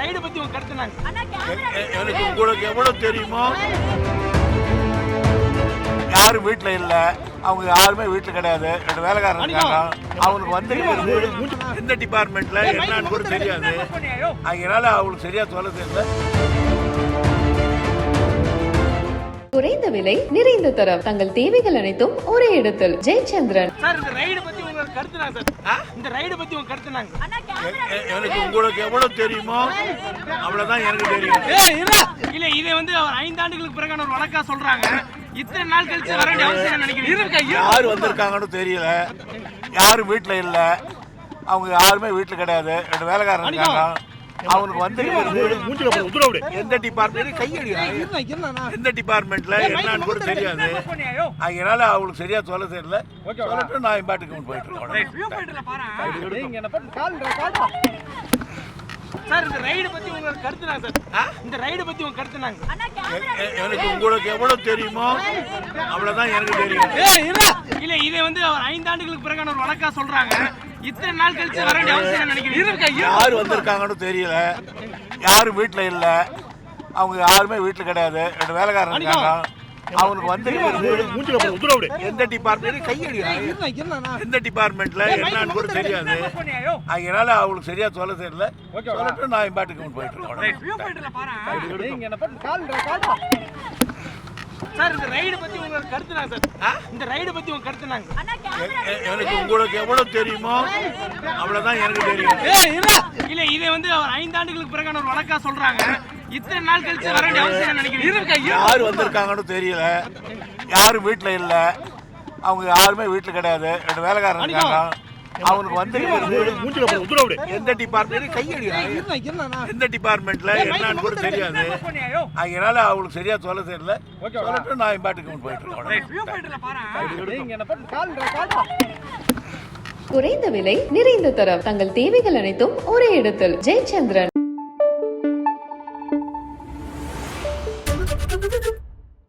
Ride பத்தி உங்க எ- எனக்கு உங்களுக்கு எவ்வளவு தெரியுமோ? யாரும் வீட்டில் இல்லை. அவங்க யாருமே வீட்டில் கிடையாது. ரெண்டு வேலைக்காரங்க இருக்காங்க. அவங்களுக்கு வந்து எந்த டிபார்ட்மெண்ட்ல என்னன்னு கூட தெரியாது. அதனால அவங்களுக்கு சரியா சொல்ல தெரியல. குறைந்த விலை நிறைந்த தரம். தங்கள் தேவைகள் அனைத்தும் ஒரே இடத்தில். ஜெயச்சந்திரன். சார்? இந்த ரைடு பத்தி உங்க கருத்து நாங்க சார்? இந்த ரைடு பத்தி உங்க கருத்து நாங்க எ- எ- எனக்கு உங்களுக்கு எவ்வளவு தெரியுமோ அவ்வளவுதான் எனக்கு தெரியும். இல்ல இதை வந்து அவர் ஐந்து ஆண்டுகளுக்கு பிறகான ஒரு வழக்கா சொல்றாங்க. இத்தனை நாள் கழிச்சு வர வேண்டிய அவசியம் நினைக்கிறீங்க? யார் வந்திருக்காங்கன்னு தெரியல. யாரும் வீட்டில் இல்லை. அவங்க யாருமே வீட்டில் கிடையாது. ரெண்டு வேலைக்காரங்க இருக்காங்க. அவங்களுக்கு வந்து எந்த டிபார்ட்மெண்ட் கையடி எந்த டிபார்ட்மெண்ட்ல என்னன்னு கூட தெரியாது. அதனால அவங்களுக்கு சரியா சொல்ல தெரியல. சொல்லட்டும் நான் பாட்டுக்கு போயிட்டு இருக்கேன். சார் இந்த ரைடு பத்தி உங்க கருத்து நாங்க சார் இந்த ரைடு பத்தி உங்க கருத்து நாங்க எ- எ- எனக்கு உங்களுக்கு எவ்வளவு தெரியுமோ அவ்வளவுதான் எனக்கு தெரியும். இல்ல இதை வந்து அவர் ஐந்து ஆண்டுகளுக்கு பிறகான ஒரு வழக்கா சொல்றாங்க. இத்தனை நாள் கழிச்சு வர வேண்டிய அவசியம் நினைக்கிறீங்க? யார் வந்திருக்காங்கன்னு தெரியல. யாரும் வீட்டில் இல்லை. அவங்க யாருமே வீட்டில் கிடையாது. ரெண்டு வேலைக்காரங்க இருக்காங்க. அவங்களுக்கு வந்து எந்த டிபார்ட்மெண்ட் கையடி எந்த டிபார்ட்மெண்ட்ல என்னன்னு கூட தெரியாது. அதனால அவங்களுக்கு சரியா சொல்ல தெரியல. சொல்லட்டும் நான் பாட்டுக்கு போயிட்டு இருக்கேன். சார் இந்த ரைடு பத்தி உங்க கருத்து நாங்க சார் இந்த ரைடு பத்தி உங்க கருத்து நாங்க எனக்கு உங்களுக்கு எவ்வளவு தெரியுமோ அவ்வளவுதான் எனக்கு தெரியும். இல்ல இதை வந்து அவர் ஐந்து ஆண்டுகளுக்கு பிறகான ஒரு வழக்கா சொல்றாங்க. இத்தனை நாள் கழிச்சு வர வேண்டிய அவசியம் நினைக்கிறீங்க? யார் வந்திருக்காங்கன்னு தெரியல. யாரும் வீட்டில் இல்லை. அவங்க யாருமே வீட்டில் கிடையாது. ரெண்டு வேலைக்காரங்க இருக்காங்க. அவனுக்கு வந்து எந்த டிபார்ட்மெண்ட் கையடி எந்த டிபார்ட்மெண்ட்ல என்னன்னு கூட தெரியாது. அதனால அவளுக்கு சரியா சொல்ல தெரியல. சொல்லட்டும் நான் பாட்டுக்கு போயிட்டு இருக்கோம் குறைந்த விலை நிறைந்த தரம். தங்கள் தேவைகள் அனைத்தும் ஒரே இடத்தில். ஜெயச்சந்திரன்.